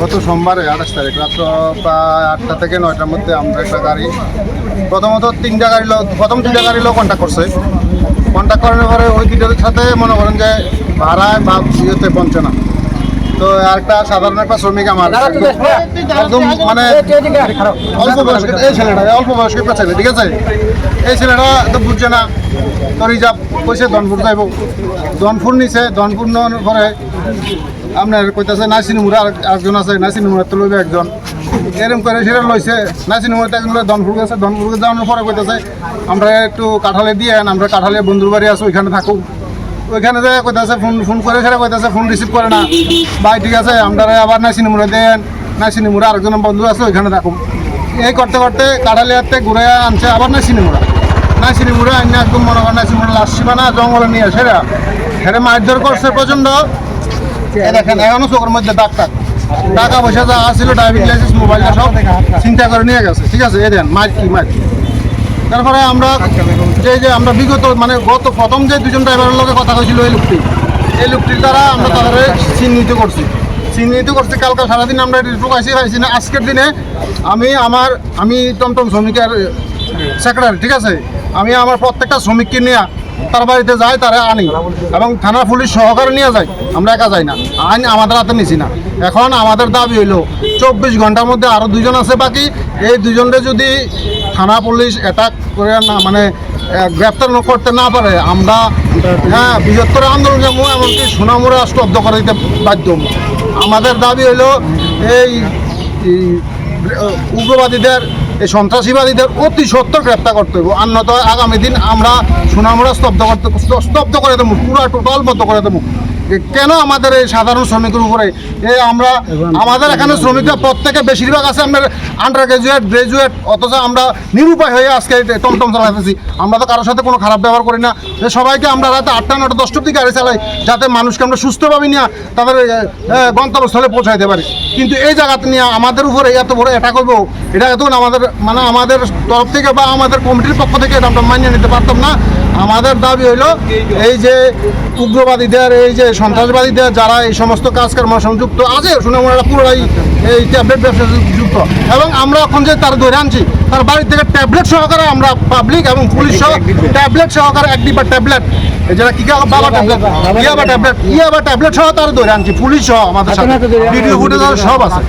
গত সোমবারে আঠাশ তারিখ রাত্র প্রায় আটটা থেকে নয়টার মধ্যে আমরা একটা গাড়ি প্রথমত তিনটা গাড়ি লোক প্রথম তিনটা গাড়ি লোক কন্ট্যাক্ট করছে। কন্ট্যাক্ট করার পরে ওই দুইটার সাথে মনে করেন যে ভাড়ায় বা ইয়েতে পৌঁছে না। তো একটা সাধারণ একটা শ্রমিক আমার একদম মানে অল্প বয়স্ক এই ছেলেটা অল্প বয়স্ক একটা ছেলে ঠিক আছে? এই ছেলেটা তো বুঝছে না তো রিজার্ভ কইছে দনপুর যাইব। দনপুর নিছে দনপুর নেওয়ার পরে আপনার কইতাছে মুড়া একজন আছে নাসিনি মুড়া তো লইবে একজন। এরকম করে সেটা লইছে নাসিনি মুড়া একজন দনপুর গেছে দনপুর যাওয়ার পরে কইতাছে, আমরা একটু কাঁঠালে দিয়ে আমরা কাঁঠালে বন্ধুর বাড়ি আছো, ওইখানে থাকুক। ওইখানে যে কইতাছে, ফোন ফোন করে সেটা কইতাছে, ফোন রিসিভ করে না। ভাই, ঠিক আছে আমরা আবার নাসিনি মুড়া দেন নাসিনি মুড়া আরেকজন বন্ধু আছে, ওইখানে থাকুক। এই করতে করতে কাঁঠালিয়াতে ঘুরে আনছে আবার নাসিনি মুড়া নাসিনি মুড়া আইনা একদম মনে করেন নাসিনি মুড়া লাসি বানা জঙ্গলে নিয়ে সেরা সেটা মারধর করছে প্রচণ্ড দেখেন এখনও চোখের মধ্যে দাগ টাক টাকা পয়সা যা আছিল ড্রাইভিং লাইসেন্স মোবাইলটা সব চিন্তা করে নিয়ে গেছে। ঠিক আছে, এই দেন মার কি মার তারপরে আমরা যে যে আমরা বিগত মানে গত প্রথম যে দুজন ড্রাইভারের লগে কথা হয়েছিল এই লোকটি, এই লোকটির দ্বারা আমরা তাদের চিহ্নিত করছি। চিহ্নিত করছি, কালকে সারাদিন আমরা ঢুকাইছি পাইছি না। আজকের দিনে আমি, আমার, আমি টমটম শ্রমিকের সেক্রেটারি ঠিক আছে? আমি আমার প্রত্যেকটা শ্রমিককে নিয়ে তার বাড়িতে যাই তারা আনি এবং থানা পুলিশ সহকারে নিয়ে যাই। আমরা একা যাই না। আইন আমাদের হাতে নিছি না। এখন আমাদের দাবি হইল চব্বিশ ঘণ্টার মধ্যে আরও দুজন আছে বাকি। এই দুজনকে যদি থানা পুলিশ অ্যাটাক করে না মানে গ্রেপ্তার করতে না পারে আমরা হ্যাঁ বৃহত্তর আন্দোলন যেমন এমনকি সোনামুড়ে স্তব্ধ করে দিতে বাধ্য আমাদের দাবি হইল এই, উগ্রবাদীদের এই সন্ত্রাসীবাদীদের অতি সত্তর গ্রেপ্তার করতে হবে আর নয়তো আগামী দিন আমরা সুনামরা স্তব্ধ করতে স্তব্ধ করে দেবো, পুরা টোটাল বন্ধ করে দেবো। কেন আমাদের এই সাধারণ শ্রমিকের উপরে এই আমরা, আমাদের এখানে শ্রমিকরা প্রত্যেকে বেশিরভাগ আছে, আমরা আন্ডার গ্রাজুয়েট গ্রাজুয়েট অথচ আমরা নিরুপায় হয়ে আজকে টমটম চালাতেছি। আমরা তো কারোর সাথে কোনো খারাপ ব্যবহার করি না। যে সবাইকে আমরা রাতে আটটা, নটা, দশটার দিকে গাড়ি চালাই, যাতে মানুষকে আমরা সুস্থভাবে নিয়ে তাদের গন্তব্যস্থলে পৌঁছাইতে পারি। কিন্তু এই জায়গাতে নিয়ে আমাদের উপরে এত বড় এটা করব এটা এতক্ষণ আমাদের মানে আমাদের তরফ থেকে বা আমাদের কমিটির পক্ষ থেকে এটা আমরা মানিয়ে নিতে পারতাম না। আমাদের দাবি হইল এই যে উগ্রবাদীদের এই যে সন্ত্রাসবাদীদের যারা এই সমস্ত কাজকর্ম সংযুক্ত আছে শুনে ওনারা পুরোটাই এই ট্যাবলেট ব্যবসা যুক্ত। এবং আমরা এখন যে তার ধরে আনছি তার বাড়ি থেকে ট্যাবলেট সহকারে আমরা পাবলিক এবং পুলিশ সহ ট্যাবলেট সহকারে এক ডিব্বা ট্যাবলেট যেটা কি বাবা ট্যাবলেট ইয়াবা ট্যাবলেট ইয়াবা ট্যাবলেট সহ তার ধরে আনছি পুলিশ সহ আমাদের সাথে। ভিডিও ফুটেজ সব আছে।